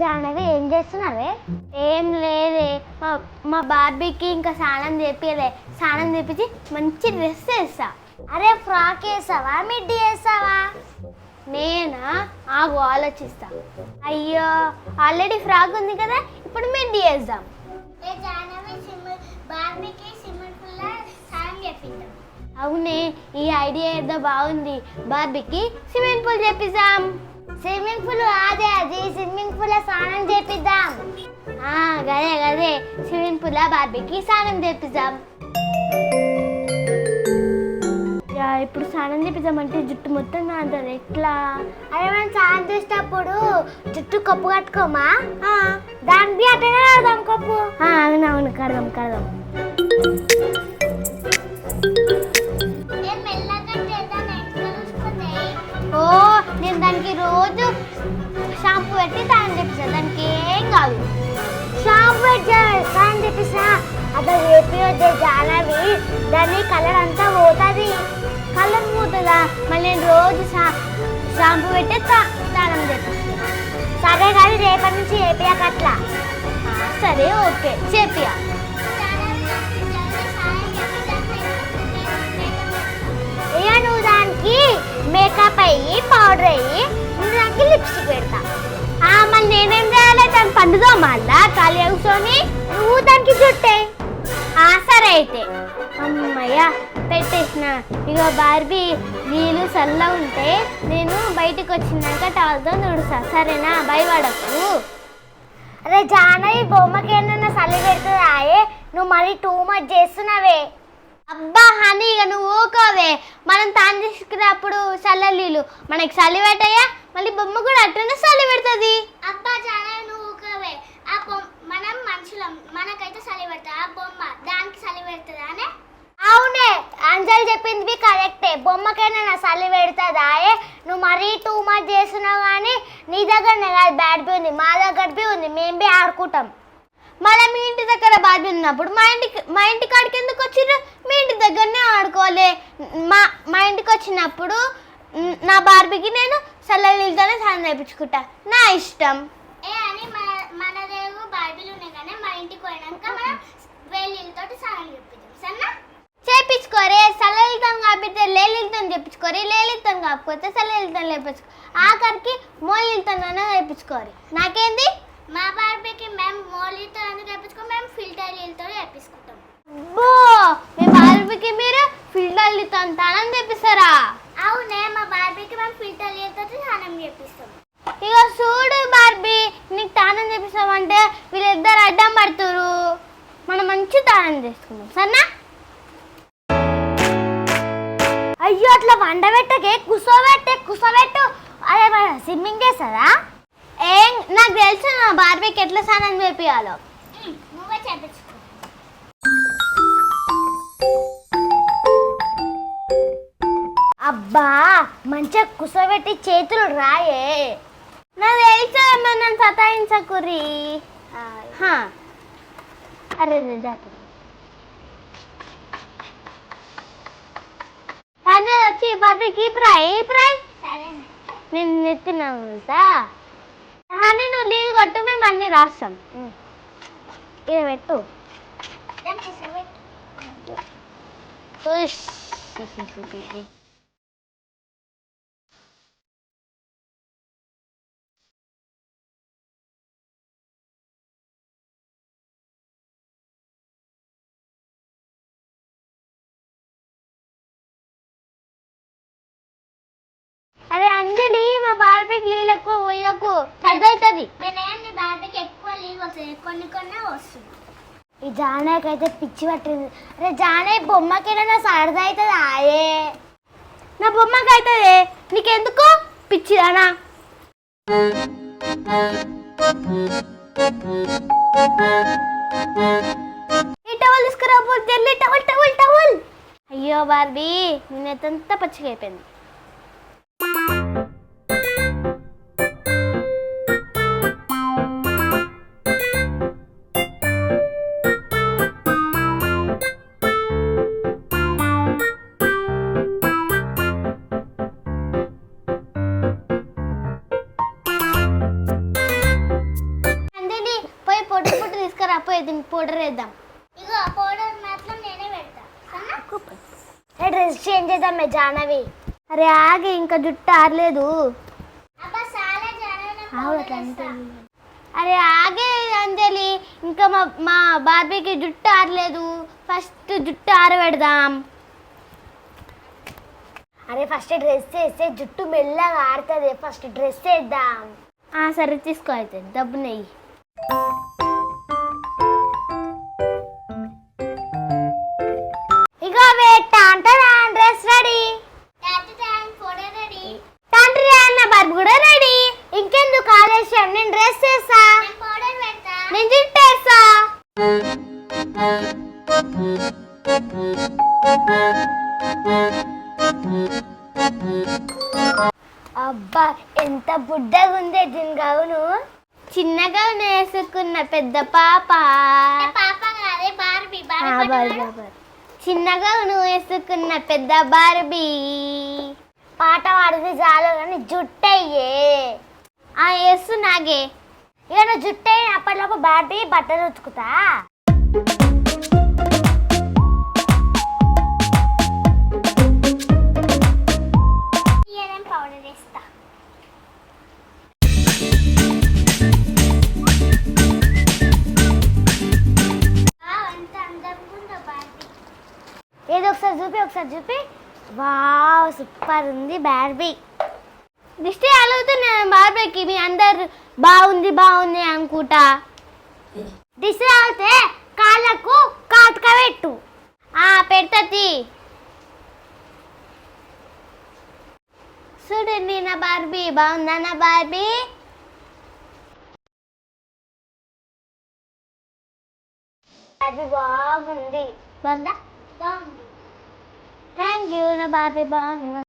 జానవి ఏం చేస్తున్నావే? ఏం లేదే. మా మా బార్బీకి ఇంకా స్నానం చేపియలే స్నానం చేపించి మంచి డ్రెస్ వేస్తా. అరే ఫ్రాక్ వేసావా మిడ్డీ వేసావా నేనా? ఆగు ఆలోచిస్తా. అయ్యో ఆల్రెడీ ఫ్రాక్ ఉంది కదా ఇప్పుడు మిడ్డీ వేద్దాం. అవునే ఈ ఐడియా ఏదో బాగుంది. బార్బీకి స్విమ్మింగ్ పూల్ చేపిద్దాం. స్విమ్మింగ్ పూల్ అదే అది స్విమ్మింగ్ పూల్ స్నానం చేపిద్దాం. ఆ, గదే గదే. స్విమ్మింగ్ పూల్ బాబీకి స్నానం చేపిద్దాం. ఇప్పుడు స్నానం చేపిద్దామంటే జుట్టు మొత్తం నాంతది. ఎట్లా? అరే మనం స్నానం చేసేటప్పుడు జుట్టు కప్పు కట్టుకోమా? దానికి అట్టనే కడదాం కప్పు. అవునవును కడదాం కడదాం. షాంపూ పెట్టి తాను తెప్పిస్తా దానికి ఏం కాదు. షాంపూ పెట్టి తాను తెప్పిస్తా అదే ఏపీ వద్దే జానవి దాని కలర్ అంతా పోతుంది. కలర్ పోతుందా? మళ్ళీ నేను రోజు షా షాంపూ పెట్టి తా- స్నానం తెప్పిస్తా సరే కానీ రేపటి నుంచి ఏపీయాక అట్లా. సరే ఓకే. చేపియా. ఇక నువ్వు దానికి మేకప్ అయ్యి పౌడర్ అయ్యి చేయాలి మళ్ళా కాలి కూర్చొని నువ్వు దానికి చుట్టే. ఆ సరే అయితే. అమ్మయ్య పెట్టేసిన. ఇక బార్బీ నీళ్ళు చల్ల ఉంటే నేను బయటకు వచ్చినాక టవల్తో నుడుస్తా సరేనా? భయపడకు అరే జానవి బొమ్మకి ఏమన్నా చలి పెడుతుందాయే నువ్వు మరీ టూ మచ్ చేస్తున్నావే. అబ్బా హనీ ఇక నువ్వు ఊకోవే. మనం తాను తీసుకున్నప్పుడు చల్ల నీళ్ళు మనకి చలి పెట్టయ్యా మళ్ళీ బొమ్మ కూడా అట్లనే చలి పెడుతుంది. అబ్బా చాలా నువ్వు నువ్వే ఆ బొమ్మ మనం మనుషులం. మనకైతే చలి పెడతా ఆ బొమ్మ దానికి చలి పెడుతుందా అనే? అవునే. అంజలి చెప్పింది కరెక్టే. బొమ్మకైనా నా చలి పెడుతుందా నువ్వు మరీ టూ మచ్ చేస్తున్నావు కానీ నీ దగ్గరనే కాదు బ్యాడ్ బి ఉంది. మా దగ్గర బి ఉంది. మేము బి ఆడుకుంటాం. మళ్ళీ మీ ఇంటి దగ్గర బాబీ ఉన్నప్పుడు మా ఇంటికి మా ఇంటి కాడికి ఎందుకు వచ్చిర్రు? మీ ఇంటి దగ్గరనే ఆడుకోవాలి. మా మా ఇంటికి వచ్చినప్పుడు నా బార్బీకి నేను చల్ల నీళ్ళతోనే స్నానం చేయించుకుంటా. నా ఇష్టం ఏ అని మన మన దేవు బైబిల్ ఉన్నాయి కానీ మా ఇంటికి పోయినాక మనం చెప్పించాం సరేనా? చేపించుకోరే సలలితం కాకపోతే లేలితం చెప్పించుకోరి లేలితం కాకపోతే సలలితం లేపించుకో ఆఖరికి మోలితం చేపించుకోరి. నాకేంది? మా బార్బీకి మేము మోలీతో ఎందుకు చెప్పించుకో మేము ఫిల్టర్ నీళ్ళతో చెప్పించుకుంటాం బో మీ బార్బీకి మీరు ఫిల్టర్లతో తానం చేపిస్తారా? అవునే మా బార్బీకి మేము ఫిల్టర్ నీళ్ళతో స్నానం చేపిస్తాం. ఇక చూడు బార్బీ నీకు తానం చేపిస్తామంటే వీళ్ళిద్దరు అడ్డం పడుతురు మనం మంచి తానం చేసుకుందాం సరేనా? అయ్యో అట్లా వండబెట్టకే కుసోబెట్టే కుసోబెట్టు. అదే మన స్విమ్మింగ్ చేస్తారా? ఏం నాకు తెలుసు నా బార్బీకి ఎట్లా స్నానం చేపియాలో నువ్వే చేపించుకో. అబ్బా మంచిగా కుసోబెట్టి చేతులు రాయే. నాకు తెలుసు ఏమన్నా సతాయించకుర్రి. హా. రే, జాగ్రత్త. అదే వచ్చి బాబీకి ఫ్రై ఫ్రై నేను నెత్తినాను కానీ నువ్వు లీవ్ కొట్టు మేము అన్ని రాస్తాం. ఇది పెట్టు. ఉష్. నీ బార్బీకి ఎక్కువ లీవ్ వస్తుంది. కొన్ని కొన్ని వస్తుంది. ఈ జానకి అయితే పిచ్చి పట్టింది. అరే జానయ్య బొమ్మకైనా సరదా అవుతుంది ఆయే నా బొమ్మకి అవుతుంది నీకెందుకు? పిచ్చిదానా? ఈ టవల్ తీసుకురాబోతే తెల్లి టవల్ టవల్ టవల్. అయ్యో బార్బీ నేనైతే పచ్చిగా అయిపోయింది పౌడర్ వేద్దాం. ఇగో పౌడర్ మాత్రం నేనే పెడతా. డ్రెస్ చేంజ్ చేద్దామే జానవి అరే ఆగి ఇంకా జుట్టు ఆరలేదు. అరే ఆగే అంజలి ఇంకా మా మా బార్బీకి జుట్టు ఆరలేదు. ఫస్ట్ జుట్టు ఆరబెడదాం. అరే ఫస్ట్ డ్రెస్ వేస్తే జుట్టు మెల్లగా ఆడుతుంది ఫస్ట్ డ్రెస్ వేద్దాం. సరే తీసుకో అయితే. డబ్బు నెయ్యి. అబ్బా ఎంత బుడ్డగా ఉంది దీని గౌను చిన్నగా వేసుకున్న పెద్ద పాప. చిన్నగా నువ్వు వేసుకున్న పెద్ద బార్బీ. పాట పాడితే చాలు కానీ జుట్టయ్యే. ఆ వేస్తు నాగే. ఇక నువ్వు జుట్టయ్యి అప్పటిలోపు బార్బీ బట్టలు ఉతుకుతా? ఇక పౌడర్ వేస్తా ఏదో ఒకసారి చూపి ఒకసారి చూపి వావ్ సూపర్ ఉంది బార్బీ దిష్టి అలుగుతున్నాను బార్బీకి మీ అందరు బాగుంది బాగుంది అనుకుంటా దిష్టి అయితే కాళ్ళకు కాటుక పెట్టు ఆ పెడతది చూడండి నా బార్బీ బాగుందా నా బార్బీ అది బాగుంది? బాగుందా. థ్యాంక్ యూ నా బార్బీ బాగుంది.